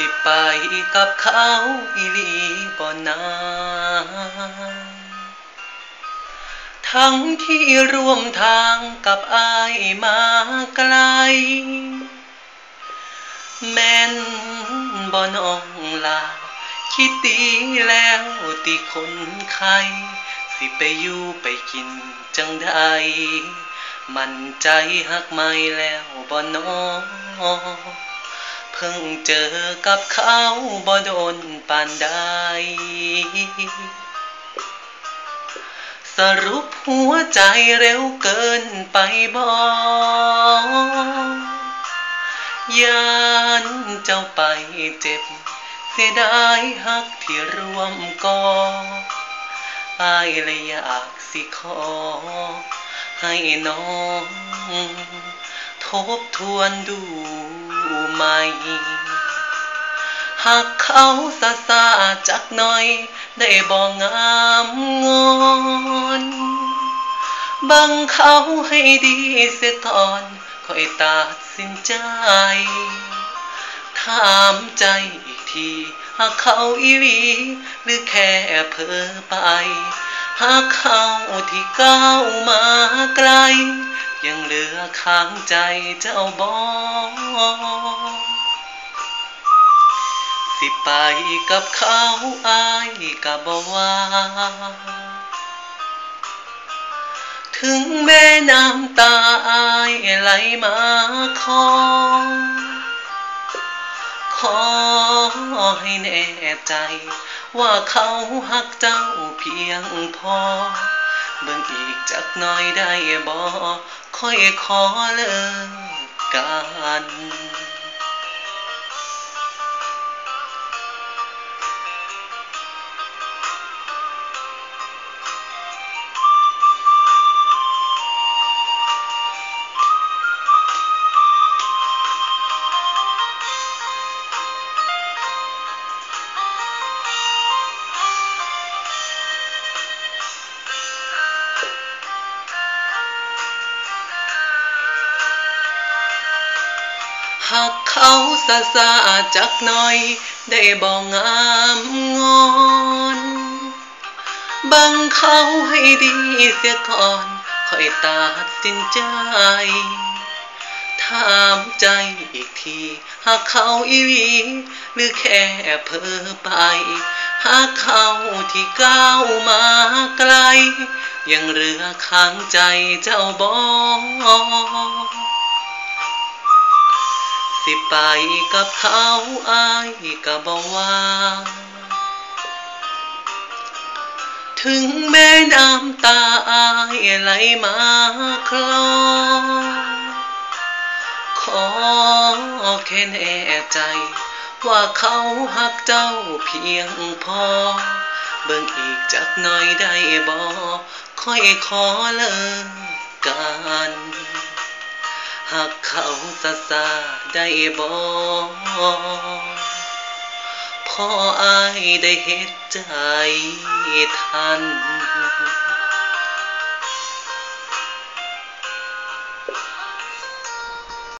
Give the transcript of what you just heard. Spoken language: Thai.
สิไปกับเขาอีหลีบ่นาทั้งที่ร่วมทางกับอายมาไกล แม่นบ่น้องลา คิดดีแล้วติคนไข้สิไปอยู่ไปกินจังใดมันใจหักไม่แล้วบ่น้อง เพิ่งเจอกับเขาบ่โดนปานใดสรุปหัวใจเร็วเกินไปบ่ยานเจ้าไปเจ็บ เสียดายหักที่รวมก่ออายเลยอยากสิขอให้น้อง ทบทวนดูใหม่ หากเขาซาซาจักหน่อย ได้บอกงามงอนบังเขาให้ดีเสียก่อนคอยตัดสินใจถามใจอีกที หากเขาอีหลีหรือแค่เพ้อไป หากเขาที่ก้าวมาไกล ยังเหลือค้างใจเจ้าบอสิไปกับเขาอายก็บ่ว่าถึงแม่น้ำตาอายไหลมาคอขอให้แน่ใจ ว่าเขาหักเจ้าเพียงพอเบิ่งอีกจักหน่อยได้บ่ ค่อยขอเลิกกัน หากเขาซาซาจักหน่อย ได้บอกงามงอนบังเขาให้ดีเสียก่อนค่อยตัดสินใจ ถามใจอีกทีหากเขาอีหลีหรือแค่เพ้อไป หากเขาที่ก้าวมาไกล ยังเหลือค้างใจเจ้าบอสิ ไปกับเขาอายก็บอกว่า ถึงแม่น้ำตาอายไหลมาคลอขอแค่แน่ใจ ว่าเขาหักเจ้าเพียงพอ เบิ่งอีกจักหน่อยได้บ่ค่อยขอเลิกกัน หากเขาซาซาได้บ่พออายได้เฮ็ดใจทัน